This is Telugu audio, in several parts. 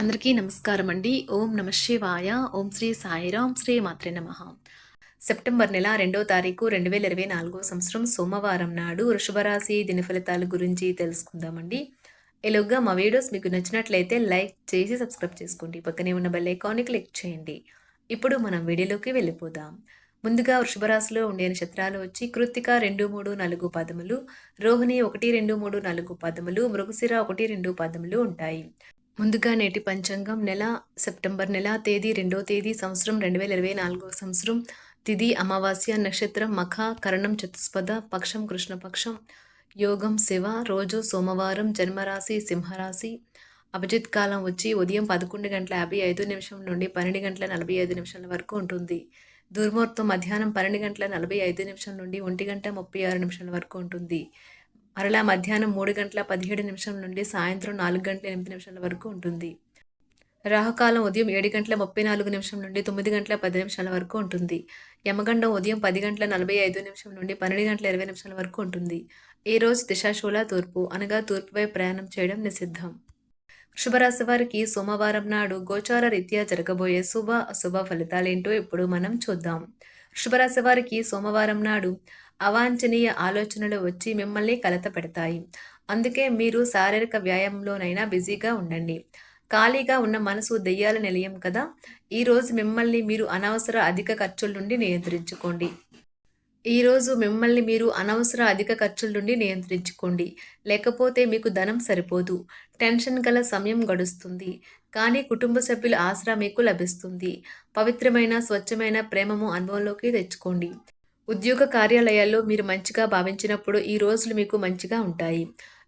అందరికీ నమస్కారం అండి ఓం నమ శివాయ. ఓం శ్రీ సాయిరాం. శ్రీ మాత్రే నమ. సెప్టెంబర్ నెల రెండో తారీఖు రెండు వేల ఇరవై నాలుగో సంవత్సరం సోమవారం నాడు వృషభరాశి దిన ఫలితాల గురించి తెలుసుకుందామండి. ఎలాగా మా వీడియోస్ మీకు నచ్చినట్లయితే లైక్ చేసి సబ్స్క్రైబ్ చేసుకోండి. పక్కనే ఉన్న బెల్ ఐకాన్ని క్లిక్ చేయండి. ఇప్పుడు మనం వీడియోలోకి వెళ్ళిపోదాం. ముందుగా వృషభరాశిలో ఉండే నక్షత్రాలు వచ్చి కృత్తిక రెండు మూడు నాలుగు పదములు రోహిణి ఒకటి రెండు మూడు నాలుగు పదములు మృగశిర ఒకటి రెండు పదములు ఉంటాయి. ముందుగా నేటి పంచాంగం నెల సెప్టెంబర్ నెల తేదీ రెండో తేదీ సంవత్సరం రెండు వేల ఇరవై నాలుగో సంవత్సరం. తిథి అమావాస్య నక్షత్రం మఖ కరణం చతుస్పద పక్షం కృష్ణపక్షం యోగం శివ రోజు సోమవారం జన్మరాశి సింహరాశి. అభిజిత్ కాలం వచ్చి ఉదయం పదకొండు గంటల యాభై ఐదు నిమిషం నుండి పన్నెండు గంటల నలభై ఐదు నిమిషాల వరకు ఉంటుంది. దుర్ముహూర్తం మధ్యాహ్నం పన్నెండు గంటల నలభై ఐదు నిమిషం నుండి ఒంటి గంట ముప్పై ఆరు నిమిషాల వరకు ఉంటుంది. మరలా మధ్యాహ్నం మూడు గంటల పదిహేడు నిమిషం నుండి సాయంత్రం నాలుగు గంటల ఎనిమిది నిమిషాల వరకు ఉంటుంది. రాహుకాలం ఉదయం ఏడు గంటల ముప్పై నాలుగు నిమిషం నుండి తొమ్మిది గంటల పది నిమిషాల వరకు ఉంటుంది. యమగండం ఉదయం పది గంటల నలభై ఐదు నిమిషం నుండి పన్నెండు గంటల ఇరవై నిమిషాల వరకు ఉంటుంది. ఈ రోజు దిశాశూల తూర్పు అనగా తూర్పుపై ప్రయాణం చేయడం నిషిద్ధం. వృషభరాశి వారికి సోమవారం నాడు గోచార రీత్యా జరగబోయే శుభ అశుభ ఫలితాలేంటో ఇప్పుడు మనం చూద్దాం. వృషభరాశి వారికి సోమవారం నాడు అవాంఛనీయ ఆలోచనలు వచ్చి మిమ్మల్ని కలత పెడతాయి అందుకే మీరు శారీరక వ్యాయామంలోనైనా బిజీగా ఉండండి. ఖాళీగా ఉన్న మనసు దెయ్యాల నిలయం కదా? ఈరోజు మిమ్మల్ని మీరు అనవసర అధిక ఖర్చుల నుండి నియంత్రించుకోండి. ఈరోజు మిమ్మల్ని మీరు అనవసర అధిక ఖర్చుల నుండి నియంత్రించుకోండి. లేకపోతే మీకు ధనం సరిపోదు. టెన్షన్ గల సమయం గడుస్తుంది. కానీ కుటుంబ సభ్యుల ఆసరా మీకు లభిస్తుంది. పవిత్రమైన స్వచ్ఛమైన ప్రేమము అనుభవంలోకి తెచ్చుకోండి. ఉద్యోగ కార్యాలయాల్లో మీరు మంచిగా భావించినప్పుడు ఈ రోజులు మీకు మంచిగా ఉంటాయి.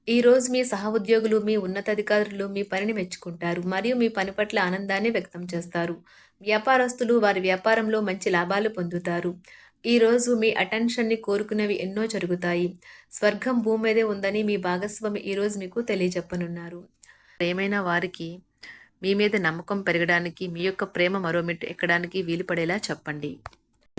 ఈ రోజు మీ సహ ఉద్యోగులు మీ ఉన్నతాధికారులు మీ పనిని మెచ్చుకుంటారు మరియు మీ పని పట్ల ఆనందాన్ని వ్యక్తం చేస్తారు. వ్యాపారస్తులు వారి వ్యాపారంలో మంచి లాభాలు పొందుతారు. ఈ రోజు మీ అటెన్షన్ని కోరుకునేవి ఎన్నో జరుగుతాయి. స్వర్గం భూమి మీదే ఉందని మీ భాగస్వామి ఈరోజు మీకు తెలియజెప్పనున్నారు. ఏమైనా వారికి మీ మీద నమ్మకం పెరగడానికి మీ యొక్క ప్రేమ మరో మెట్టు ఎక్కడానికి వీలు పడేలా చెప్పండి.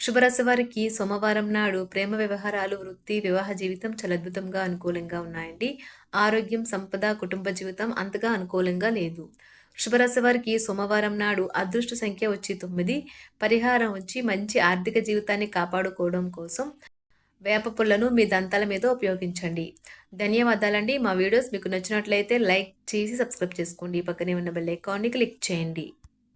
వృషభరాశి వారికి సోమవారం నాడు ప్రేమ వ్యవహారాలు వృత్తి వివాహ జీవితం చాలా అద్భుతంగా అనుకూలంగా ఉన్నాయండి. ఆరోగ్యం సంపద కుటుంబ జీవితం అంతగా అనుకూలంగా లేదు. వృషభరాశి వారికి సోమవారం నాడు అదృష్ట సంఖ్య వచ్చి తొమ్మిది. పరిహారం వచ్చి మంచి ఆర్థిక జీవితాన్ని కాపాడుకోవడం కోసం వేప పుల్లను మీ దంతాల మీద ఉపయోగించండి. ధన్యవాదాలండి. మా వీడియోస్ మీకు నచ్చినట్లయితే లైక్ చేసి సబ్స్క్రైబ్ చేసుకోండి. పక్కనే ఉన్న బెల్ ఐకాన్ని క్లిక్ చేయండి.